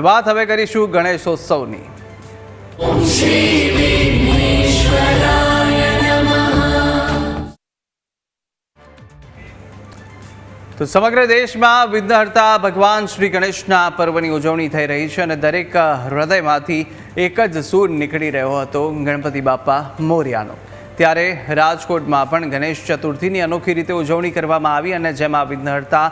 વાત હવે કરીશું ગણેશોત્સવની. તો સમગ્ર દેશમાં વિઘ્નહર્તા ભગવાન શ્રી ગણેશના પર્વની ઉજવણી થઈ રહી છે અને દરેક હૃદયમાંથી એક જ સૂર નીકળી રહ્યો હતો ગણપતિ બાપ્પા મોર્યાનો. ત્યારે રાજકોટમાં પણ ગણેશ ચતુર્થીની અનોખી રીતે ઉજવણી કરવામાં આવી અને જેમાં વિઘ્નહર્તા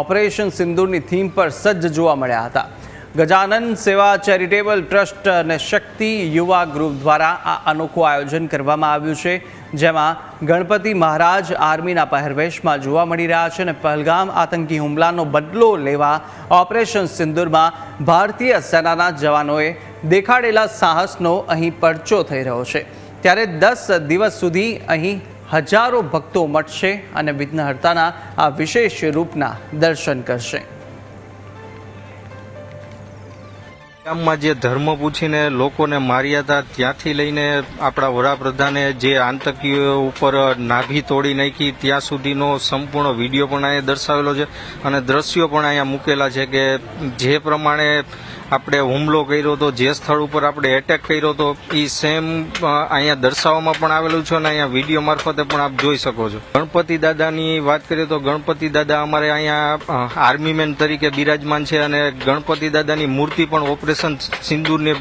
ઓપરેશન સિંદૂરની થીમ પર સજ્જ જોવા મળ્યા હતા. ગજાનન સેવા ચેરિટેબલ ટ્રસ્ટ અને શક્તિ યુવા ગ્રુપ દ્વારા આ અનોખું આયોજન કરવામાં આવ્યું છે, જેમાં ગણપતિ મહારાજ આર્મીના પહેરવેશમાં જોવા મળી રહ્યા છે અને પહલગામ આતંકી હુમલાનો બદલો લેવા ઓપરેશન સિંદૂરમાં ભારતીય સેનાના જવાનોએ દેખાડેલા સાહસનો અહીં પરચો થઈ રહ્યો છે. ત્યારે દસ દિવસ સુધી અહીં હજારો ભક્તો મટશે અને વિઘ્નહર્તાના આ વિશેષ રૂપના દર્શન કરશે. ગામમાં જે ધર્મ પૂછીને લોકોને માર્યા હતા, ત્યાંથી લઈને આપણા વડાપ્રધાને જે આતંકીઓ ઉપર નાભી તોડી નાખી, ત્યાં સુધીનો સંપૂર્ણ વીડિયો પણ અહીંયા દર્શાવેલો છે અને દ્રશ્યો પણ અહીંયા મૂકેલા છે કે જે પ્રમાણે આપણે હુમલો કર્યો હતો જે સ્થળ ઉપર આપણે એટેક કર્યો હતો એ સેમ અહીંયા દર્શાવવામાં પણ આવેલું છે અને અહીંયા વીડિયો મારફતે પણ આપ જોઈ શકો છો. ગણપતિ દાદાની વાત કરીએ તો ગણપતિ દાદા અમારે અહીંયા આર્મીમેન તરીકે બિરાજમાન છે અને ગણપતિ દાદાની મૂર્તિ પણ ઓપરેશન સિંદુરની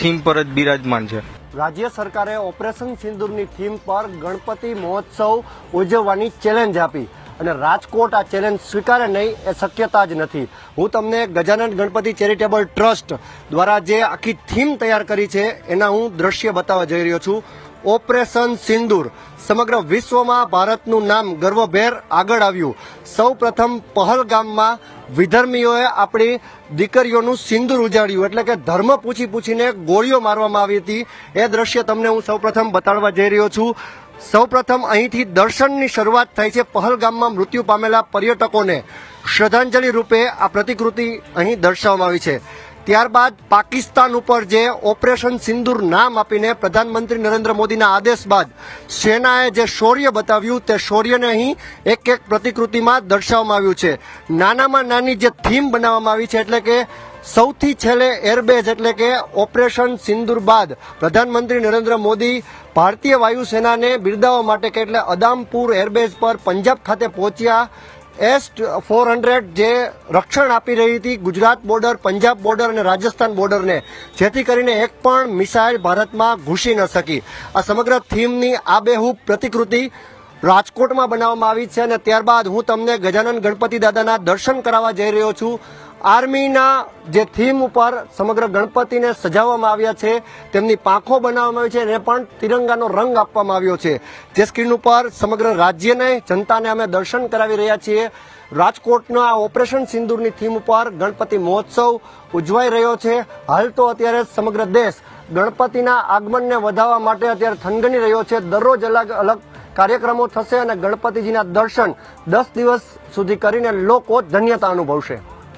થીમ પર જ બિરાજમાન છે. રાજ્ય સરકારે ઓપરેશન સિંદૂરની થીમ પર ગણપતિ મહોત્સવ ઉજવવાની ચેલેન્જ આપી. અને રાજકોટ આ ચેલેન્જ સ્વીકારે નહીં એ શક્યતા જ નથી. હું તમને ગજાનંદ ગણપતિ ચેરિટેબલ ટ્રસ્ટ દ્વારા જે આખી થીમ તૈયાર કરી છે, એના હું દ્રશ્ય બતાવવા જઈ રહ્યો છું. ઓપરેશન સિંદૂર. સમગ્ર વિશ્વમાં ભારતનું નામ ગર્વભેર આગળ આવ્યું. સૌ પ્રથમ પહલગામમાં વિધર્મીઓએ આપણી દીકરીઓનું સિંદૂર ઉજાડ્યું. એટલે કે ધર્મ પૂછી પૂછીને ગોળીઓ મારવામાં આવી હતી. એ દ્રશ્ય તમને હું સૌપ્રથમ બતાડવા જઈ રહ્યો છું. સૌપ્રથમ અહીંથી દર્શનની શરૂઆત થાય છે. પહલગામમાં મૃત્યુ પામેલા પર્યટકોને શ્રદ્ધાંજલિ રૂપે આ પ્રતિકૃતિ અહીં દર્શાવવામાં આવી છે. ત્યારબાદ પાકિસ્તાન ઉપર જે ઓપરેશન સિંદૂર નામ આપીને પ્રધાનમંત્રી નરેન્દ્ર મોદીના આદેશ બાદ સેનાએ જે શૌર્ય બતાવ્યું તે શૌર્યને અહીં એક એક પ્રતિકૃતિમાં દર્શાવવામાં આવ્યું છે. નાનામાં નાની જે થીમ બનાવવામાં આવી છે એટલે કે સૌથી છેલ્લે એરબેઝ એટલે કે ઓપરેશન સિંદુર બાદ પ્રધાનમંત્રી નરેન્દ્ર મોદી ભારતીય વાયુસેનાને બિરદાવવા માટે કે એટલે અદામપુર એરબેઝ પર પંજાબ ખાતે પહોંચ્યા. એસ ફોર હંડ્રેડ જે રક્ષણ આપી રહી હતી ગુજરાત બોર્ડર, પંજાબ બોર્ડર અને રાજસ્થાન બોર્ડરને, જેથી કરીને એક પણ મિસાઇલ ભારતમાં ઘૂસી ન શકી. આ સમગ્ર થીમની આબેહૂબ પ્રતિકૃતિ રાજકોટમાં બનાવવામાં આવી છે અને ત્યારબાદ હું તમને ગજાનન ગણપતિ દાદાના દર્શન કરાવવા જઈ રહ્યો છું. આર્મીના જે થીમ ઉપર સમગ્ર ગણપતિને સજાવવામાં આવ્યા છે, તેમની પાંખો બનાવવામાં આવી છે અને પણ તિરંગાનો રંગ આપવામાં આવ્યો છે. જે સ્ક્રીન ઉપર સમગ્ર રાજ્યને, જનતાને અમે દર્શન કરાવી રહ્યા છીએ. રાજકોટના આ ઓપરેશન સિંદૂરની થીમ ઉપર ગણપતિ મહોત્સવ ઉજવાઈ રહ્યો છે. હાલ તો અત્યારે સમગ્ર દેશ ગણપતિના આગમનને વધાવવા માટે અત્યારે થનગની રહ્યો છે. દરરોજ અલગ અલગ કાર્યક્રમો થશે અને ગણપતિજીના દર્શન દસ દિવસ સુધી કરીને લોકો ધન્યતા અનુભવશે.